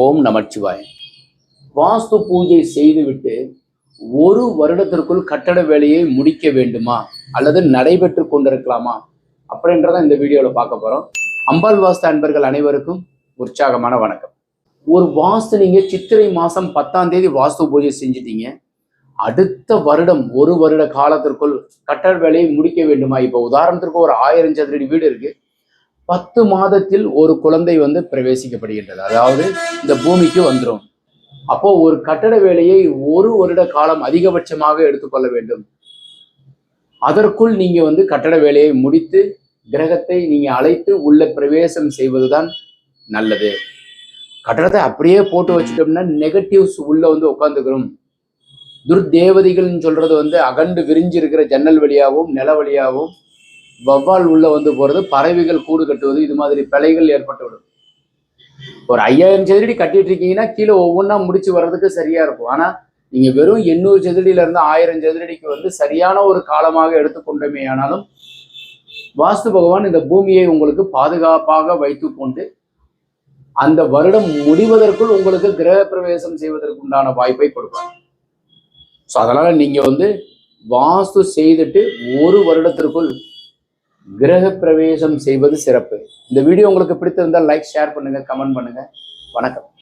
ஓம் நமச்சிவாய். வாஸ்து பூஜை செய்துவிட்டு ஒரு வருடத்திற்குள் கட்டட வேலையை முடிக்க வேண்டுமா? அல்லது நடைபெற்று கொண்டிருக்கலாமா? அப்படின்றத இந்த வீடியோவில் பார்க்க போகிறோம் அம்பாள் வாஸ்து அன்பர்கள் அனைவருக்கும் உற்சாகமான வணக்கம். ஒரு வாஸ்து நீங்க சித்திரை மாசம் பத்தாம் தேதி வாஸ்து பூஜை செஞ்சிட்டீங்க. அடுத்த வருடம் ஒரு வருட காலத்திற்குள் கட்டட வேலையை முடிக்க வேண்டுமா? இப்போ உதாரணத்திற்கு ஒரு ஆயிரம் சதுரடி வீடு இருக்கு. பத்து மாதத்தில் ஒரு குழந்தை வந்து பிரவேசிக்கப்படுகின்றது. அதாவது இந்த பூமிக்கு வந்துடும் அப்போ ஒரு கட்டட வேலையை ஒரு வருட காலம் அதிகபட்சமாக எடுத்துக்கொள்ள வேண்டும். அதற்குள் நீங்க வந்து கட்டட வேலையை முடித்து கிரகத்தை நீங்க அழைத்து உள்ள பிரவேசம் செய்வதுதான் நல்லது. கட்டடத்தை அப்படியே போட்டு வச்சுட்டோம்னா நெகட்டிவ்ஸ் உள்ள வந்து உட்காந்துக்கிறோம் துர்தேவதைகள்னு சொல்றது வந்து அகண்டு விரிஞ்சு இருக்கிற ஜன்னல் வழியாகவும் நில வழியாகவும் வவ்வால் உள்ள வந்து போறது பறவைகள் கூடு கட்டுவது இது மாதிரி பிழைகள் ஏற்பட்டுவிடும். ஒரு ஐயாயிரம் சதுரடி கட்டிட்டு இருக்கீங்கன்னா கீழே ஒவ்வொன்றா முடிச்சு வர்றதுக்கு சரியா இருக்கும். ஆனா நீங்க வெறும் எண்ணூறு சதுரடியில இருந்து ஆயிரம் சதுரடிக்கு வந்து சரியான ஒரு காலமாக எடுத்துக்கொண்டமே ஆனாலும் வாஸ்து பகவான் இந்த பூமியை உங்களுக்கு பாதுகாப்பாக வைத்துக்கொண்டு அந்த வருடம் முடிவதற்குள் உங்களுக்கு கிரக பிரவேசம் செய்வதற்கு உண்டான வாய்ப்பை கொடுக்கும் ஸோ அதனால நீங்க வந்து வாஸ்து செய்துட்டு ஒரு வருடத்திற்குள் கிரக பிரவேசம் செய்வது சிறப்பு. இந்த வீடியோ உங்களுக்கு பிடித்திருந்தால் லைக் ஷேர் பண்ணுங்கள் கமெண்ட் பண்ணுங்க. வணக்கம்.